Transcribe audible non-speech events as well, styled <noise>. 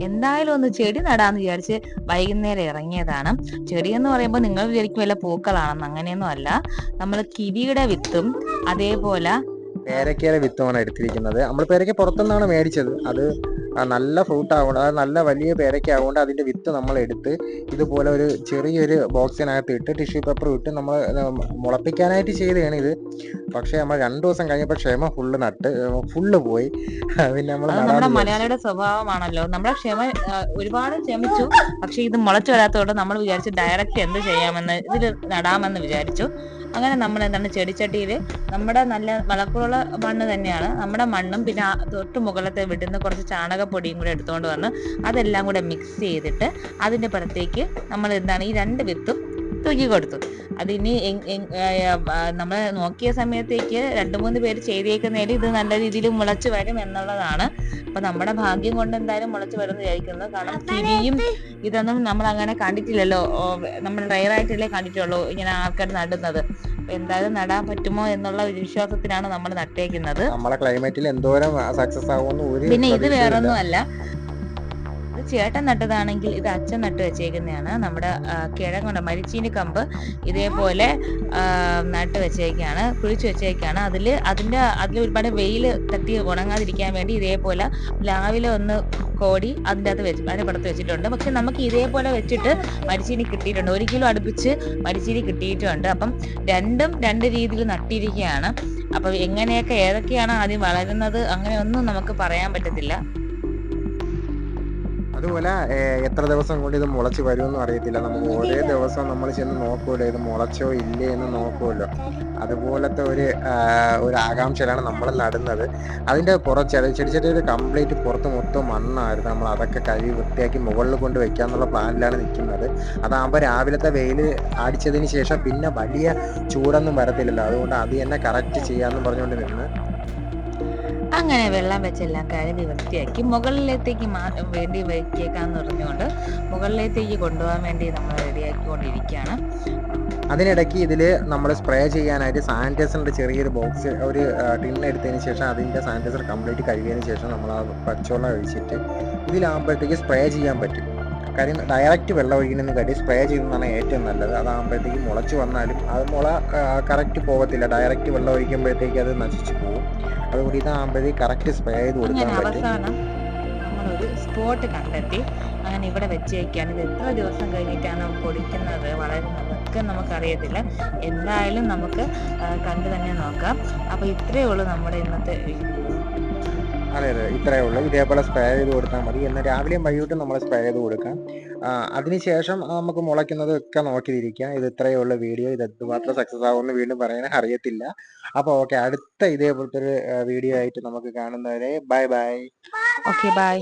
എന്തായാലും ഒന്ന് ചെടി നടാന്ന് വിചാരിച്ച് വൈകുന്നേരം ഇറങ്ങിയതാണ്. ചെടി എന്ന് പറയുമ്പോൾ നിങ്ങൾ വിചാരിക്കും വല്ല പൂക്കളാണെന്ന്. അങ്ങനെയൊന്നും അല്ല. നമ്മൾ കിവിയുടെ വിത്തും അതേപോലെ പേരക്കയുടെ വിത്തുമാണ് എടുത്തിരിക്കുന്നത്. നമ്മൾ പേരക്ക പുറത്തുനിന്നാണ് മേടിച്ചത്. അത് നല്ല ഫ്രൂട്ട് ആവുകൊണ്ട് അത് നല്ല വലിയ പേരയ്ക്ക ആവുകൊണ്ട് അതിന്റെ വിത്ത് നമ്മൾ എടുത്ത് ഇതുപോലെ ഒരു ചെറിയൊരു ബോക്സിനകത്ത് ഇട്ട് ടിഷ്യൂ പേപ്പർ ഇട്ട് നമ്മൾ മുളപ്പിക്കാനായിട്ട് ചെയ്തതാണ് ഇത്. പക്ഷേ നമ്മൾ രണ്ടു ദിവസം കഴിഞ്ഞപ്പോൾ ക്ഷമ ഫുള്ള് നട്ട് ഫുള്ള് പോയി. <laughs> പിന്നെ നമ്മൾ നമ്മുടെ മലയാളിയുടെ സ്വഭാവമാണല്ലോ. നമ്മുടെ ക്ഷമ ഒരുപാട് ക്ഷമിച്ചു. പക്ഷെ ഇത് മുളച്ചു വരാത്തതുകൊണ്ട് നമ്മൾ വിചാരിച്ചു ഡയറക്റ്റ് എന്ത് ചെയ്യാമെന്ന് ഇതിൽ നടാമെന്ന് വിചാരിച്ചു. അങ്ങനെ നമ്മൾ എന്താണ് ചെടിച്ചട്ടിയിൽ നമ്മുടെ നല്ല വളക്കൂറുള്ള മണ്ണ് തന്നെയാണ്. നമ്മുടെ മണ്ണും പിന്നെ തൊട്ട് മുകളിലത്തെ വിടുന്ന കുറച്ച് ചാണകപ്പൊടിയും കൂടെ എടുത്തുകൊണ്ട് വന്ന് അതെല്ലാം കൂടെ മിക്സ് ചെയ്തിട്ട് അതിന്റെ പുറത്തേക്ക് നമ്മൾ എന്താണ് ഈ രണ്ട് വിത്തും തൂക്കി കൊടുത്തു. അതിനി നമ്മൾ നോക്കിയ സമയത്തേക്ക് രണ്ടു മൂന്ന് പേര് ചെയ്തേക്കുന്നതിൽ ഇത് നല്ല രീതിയിൽ മുളച്ചു വരും എന്നുള്ളതാണ്. അപ്പൊ നമ്മുടെ ഭാഗ്യം കൊണ്ട് എന്തായാലും മുളച്ചു വരും എന്ന് വിചാരിക്കുന്നത് കാരണം കിവിയും ഇതൊന്നും നമ്മൾ അങ്ങനെ കണ്ടിട്ടില്ലല്ലോ. നമ്മൾ റയറായിട്ടല്ലേ കണ്ടിട്ടുള്ളൂ ഇങ്ങനെ ആൾക്കാർ നടുന്നത്. എന്തായാലും നടാൻ പറ്റുമോ എന്നുള്ള ഒരു വിശ്വാസത്തിലാണ് നമ്മൾ നട്ടേക്കുന്നത്. നമ്മളെ ക്ലൈമറ്റിൽ എന്തോരം സക്സസ് ആവുമെന്ന് പിന്നെ ഇത്. വേറൊന്നും അല്ല ചേട്ടൻ നട്ടതാണെങ്കിൽ ഇത് അച്ഛൻ നട്ട് വെച്ചേക്കുന്നതാണ്. നമ്മുടെ കിഴങ്ങുണ്ട്. മരിച്ചീനി കമ്പ് ഇതേപോലെ നട്ട് വെച്ചേക്കാണ് കുഴിച്ചു വെച്ചേക്കാണ്. അതിൽ അതിന്റെ അതിൽ ഒരുപാട് വെയിൽ തട്ടി ഉണങ്ങാതിരിക്കാൻ വേണ്ടി ഇതേപോലെ രാവിലെ ഒന്ന് കോടി അതിന്റെ അകത്ത് വെച്ച് അതിന്റെ പുറത്ത് വെച്ചിട്ടുണ്ട്. പക്ഷെ നമുക്ക് ഇതേപോലെ വെച്ചിട്ട് മരിച്ചീനി കിട്ടിയിട്ടുണ്ട്. ഒരു കിലോ അടുപ്പിച്ച് മരിച്ചീനി കിട്ടിയിട്ടുണ്ട്. അപ്പം രണ്ടും രണ്ട് രീതിയിൽ നട്ടിരിക്കുകയാണ്. അപ്പം എങ്ങനെയൊക്കെ ഏതൊക്കെയാണ് ആദ്യം വളരുന്നത്? അങ്ങനെയൊന്നും നമുക്ക് പറയാൻ പറ്റത്തില്ല. അതുപോലെ എത്ര ദിവസം കൊണ്ട് ഇത് മുളച്ച് വരുമെന്നും അറിയത്തില്ല. നമുക്ക് ഓരോ ദിവസവും നമ്മൾ ചെന്ന് നോക്കുമല്ലോ ഇത് മുളച്ചോ ഇല്ലേ എന്ന് നോക്കുമല്ലോ അതുപോലത്തെ ഒരു ഒരു ആകാംക്ഷയിലാണ് നമ്മൾ നടുന്നത്. അതിന്റെ പുറത്ത് ചെറിയ ചെറിയൊരു കംപ്ലീറ്റ് പുറത്ത് മൊത്തം മണ്ണായിരുന്നു. നമ്മൾ അതൊക്കെ കഴുകി വൃത്തിയാക്കി മുകളിൽ കൊണ്ട് വെക്കാന്നുള്ള പ്ലാനിലാണ് നിൽക്കുന്നത്. അതാകുമ്പോൾ രാവിലത്തെ വെയിൽ അടിച്ചതിന് ശേഷം പിന്നെ വലിയ ചൂടൊന്നും വരത്തില്ലല്ലോ. അതുകൊണ്ട് അത് തന്നെ കറക്റ്റ് ചെയ്യാമെന്ന് പറഞ്ഞുകൊണ്ട് നിന്ന് അങ്ങനെ വെള്ളം വെച്ചെല്ലാം കഴുകി വൃത്തിയാക്കി മുകളിലത്തേക്ക് മാ വേണ്ടി വയ്ക്കേക്കാന്ന് പറഞ്ഞുകൊണ്ട് മുകളിലത്തേക്ക് കൊണ്ടുപോകാൻ വേണ്ടി നമ്മൾ റെഡിയാക്കിക്കൊണ്ടിരിക്കുകയാണ്. അതിനിടയ്ക്ക് ഇതിൽ നമ്മൾ സ്പ്രേ ചെയ്യാനായിട്ട് സാനിറ്റൈസറിന്റെ ചെറിയൊരു ബോക്സ് ഒരു ടിൻ എടുത്തതിന് ശേഷം അതിന്റെ സാനിറ്റൈസർ കംപ്ലീറ്റ് കഴുകിയതിന് ശേഷം നമ്മൾ ആ പച്ചവെള്ളം ഒഴിച്ചിട്ട് ഇതിലാകുമ്പോഴത്തേക്ക് സ്പ്രേ ചെയ്യാൻ പറ്റും. കാര്യം ഡയറക്റ്റ് വെള്ളം ഒഴിക്കുന്നതിന് കാട്ടി സ്പ്രേ ചെയ്യുന്നതാണ് ഏറ്റവും നല്ലത്. അതാകുമ്പോഴത്തേക്ക് മുളച്ച് വന്നാലും അത് മുള കറക്റ്റ് പോകത്തില്ല. ഡയറക്റ്റ് വെള്ളം ഒഴിക്കുമ്പോഴത്തേക്ക് അത് നശിച്ചു പോകും. അതുകൊണ്ട് ഇതാകുമ്പോഴത്തേക്ക് കറക്റ്റ് സ്പ്രേ ചെയ്ത് കൊടുക്കാൻ പറ്റും ഒരു സ്പോട്ട് കണ്ടെത്തി. അങ്ങനെ ഇവിടെ വെച്ചേക്കാണ് ഇത് എത്ര ദിവസം കഴിഞ്ഞിട്ടാണ് പൊടിക്കുന്നത്. വളരുന്നത് ഒക്കെ നമുക്കറിയത്തില്ല. എന്തായാലും നമുക്ക് കണ്ടു തന്നെ നോക്കാം. അപ്പോൾ ഇത്രയേ ഉള്ളൂ നമ്മുടെ ഇന്നത്തെ അതെ അതെ. ഇത്രയേ ഉള്ളൂ. ഇതേപോലെ സ്പ്രേ ചെയ്ത് കൊടുത്താൽ മതി. എന്നാൽ രാവിലെയും വൈകിട്ടും നമ്മൾ സ്പ്രേ ചെയ്ത് കൊടുക്കാം. അതിനുശേഷം നമുക്ക് മുളയ്ക്കുന്നത് ഒക്കെ നോക്കിയിരിക്കാം. ഇത് ഇത്രയേ ഉള്ള വീഡിയോ. ഇത് എന്തുമാത്രം സക്സസ് ആവുമെന്ന് വീണ്ടും പറയാൻ അറിയത്തില്ല. അപ്പോൾ ഓക്കെ അടുത്ത ഇതേപോലത്തെ ഒരു വീഡിയോ ആയിട്ട് നമുക്ക് കാണുന്നവരെ ബൈ ബൈ ഓക്കെ ബൈ